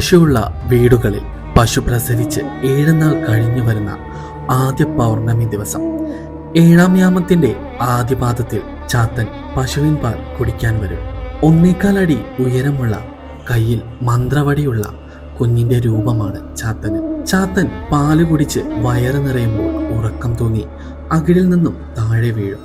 പശുവുള്ള വീടുകളിൽ പശു പ്രസവിച്ച് ഏഴ് നാൾ കഴിഞ്ഞു വരുന്ന ആദ്യ പൗർണമി ദിവസം. ഏഴാം യാമത്തിന്റെ ആദ്യപാദത്തിൽ ചാത്തൻ പശുവിൻ പാൽ കുടിക്കാൻ വരും. ഒന്നേക്കാലടി ഉയരമുള്ള കയ്യിൽ മന്ത്രവടിയുള്ള കുഞ്ഞിന്റെ രൂപമാണ് ചാത്തന്. ചാത്തൻ പാൽ കുടിച്ച് വയറ് നിറയുമ്പോൾ ഉറക്കം തോന്നി അകിടിൽ നിന്നും താഴെ വീഴും.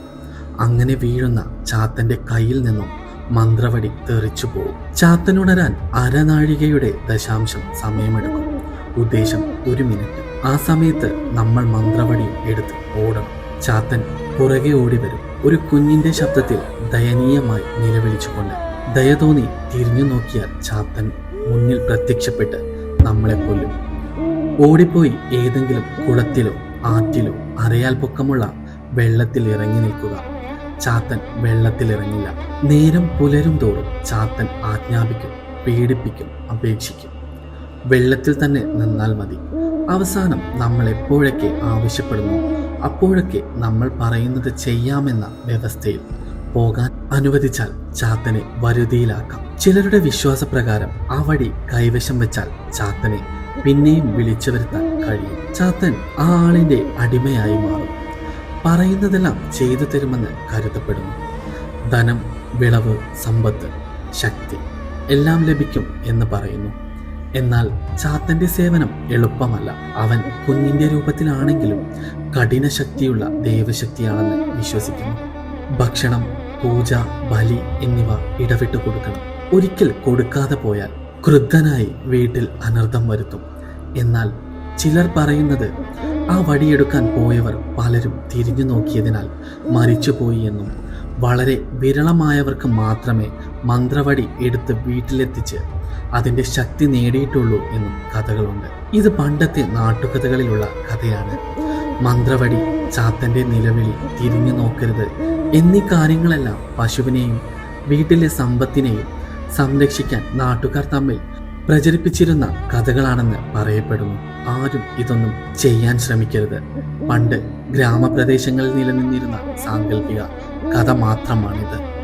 അങ്ങനെ വീഴുന്ന ചാത്തന്റെ കയ്യിൽ നിന്നും മന്ത്രവടി തെറിച്ചു പോകും ചാത്തനുണരാൻ അരനാഴികയുടെ ദശാംശം സമയമെടുക്കും. ഉദ്ദേശം ഒരു മിനിറ്റ്. ആ സമയത്ത് നമ്മൾ മന്ത്രവടി എടുത്ത് ഓടണം. ചാത്തൻ പുറകെ ഓടി വരും ഒരു കുഞ്ഞിന്റെ ശബ്ദത്തിൽ ദയനീയമായി നിലവിളിച്ചുകൊണ്ട് ദയ തോന്നി തിരിഞ്ഞു നോക്കിയാൽ ചാത്തൻ മുന്നിൽ പ്രത്യക്ഷപ്പെട്ട് നമ്മളെ കൊല്ലും. ഓടിപ്പോയി ഏതെങ്കിലും കുളത്തിലോ ആറ്റിലോ അറിയാൽ പൊക്കമുള്ള വെള്ളത്തിൽ ഇറങ്ങി നിൽക്കുക. ചാത്തൻ വെള്ളത്തിലിറങ്ങില്ല. നേരം പുലരും തോറും ചാത്തൻ ആജ്ഞാപിക്കും പീഡിപ്പിക്കും അപേക്ഷിക്കും. വെള്ളത്തിൽ തന്നെ നിന്നാൽ മതി. അവസാനം നമ്മൾ എപ്പോഴൊക്കെ ആവശ്യപ്പെടുന്നു അപ്പോഴൊക്കെ നമ്മൾ പറയുന്നത് ചെയ്യാമെന്ന വ്യവസ്ഥയിൽ പോകാൻ അനുവദിച്ചാൽ ചാത്തനെ വരുതിയിലാക്കാം. ചിലരുടെ വിശ്വാസപ്രകാരം ആ വഴി കൈവശം വെച്ചാൽ ചാത്തനെ പിന്നെയും വിളിച്ചു വരുത്താൻ കഴിയും. ചാത്തൻ ആ ആളിന്റെ അടിമയായി മാറും. പറയുന്നതെല്ലാം ചെയ്തു തരുമെന്ന് കരുതപ്പെടുന്നു. ധനം വിളവ് സമ്പത്ത് ശക്തി എല്ലാം ലഭിക്കും എന്ന് പറയുന്നു. എന്നാൽ ചാത്തന്റെ സേവനം എളുപ്പമല്ല. അവൻ കുഞ്ഞിന്റെ രൂപത്തിലാണെങ്കിലും കഠിന ശക്തിയുള്ള ദേവശക്തിയാണെന്ന് വിശ്വസിക്കുന്നു. ഭക്ഷണം പൂജ ബലി എന്നിവ ഇടവിട്ട് കൊടുക്കണം. ഒരിക്കൽ കൊടുക്കാതെ പോയാൽ ക്രുദ്ധനായി വീട്ടിൽ അനർത്ഥം വരുത്തും. എന്നാൽ ചിലർ പറയുന്നത് ആ വടിയെടുക്കാൻ പോയവർ പലരും തിരിഞ്ഞു നോക്കിയതിനാൽ മരിച്ചുപോയി എന്നും വളരെ വിരളമായവർക്ക് മാത്രമേ മന്ത്രവടി എടുത്ത് വീട്ടിലെത്തിച്ച് അതിന്റെ ശക്തി നേടിയിട്ടുള്ളൂ എന്നും കഥകളുണ്ട്. ഇത് പണ്ടത്തെ നാട്ടുകഥകളിലുള്ള കഥയാണ്. മന്ത്രവടി ചാത്തന്റെ നിലവിളി തിരിഞ്ഞു നോക്കരുത് എന്നീ കാര്യങ്ങളെല്ലാം പശുവിനെയും വീട്ടിലെ സമ്പത്തിനെയും സംരക്ഷിക്കാൻ നാട്ടുകാർ തമ്മിൽ പ്രചരിപ്പിച്ചിരുന്ന കഥകളാണെന്ന് പറയപ്പെടുന്നു. ആരും ഇതൊന്നും ചെയ്യാൻ ശ്രമിക്കരുത്. പണ്ട് ഗ്രാമപ്രദേശങ്ങളിൽ നിലനിന്നിരുന്ന സാങ്കല്പിക കഥ മാത്രമാണിത്.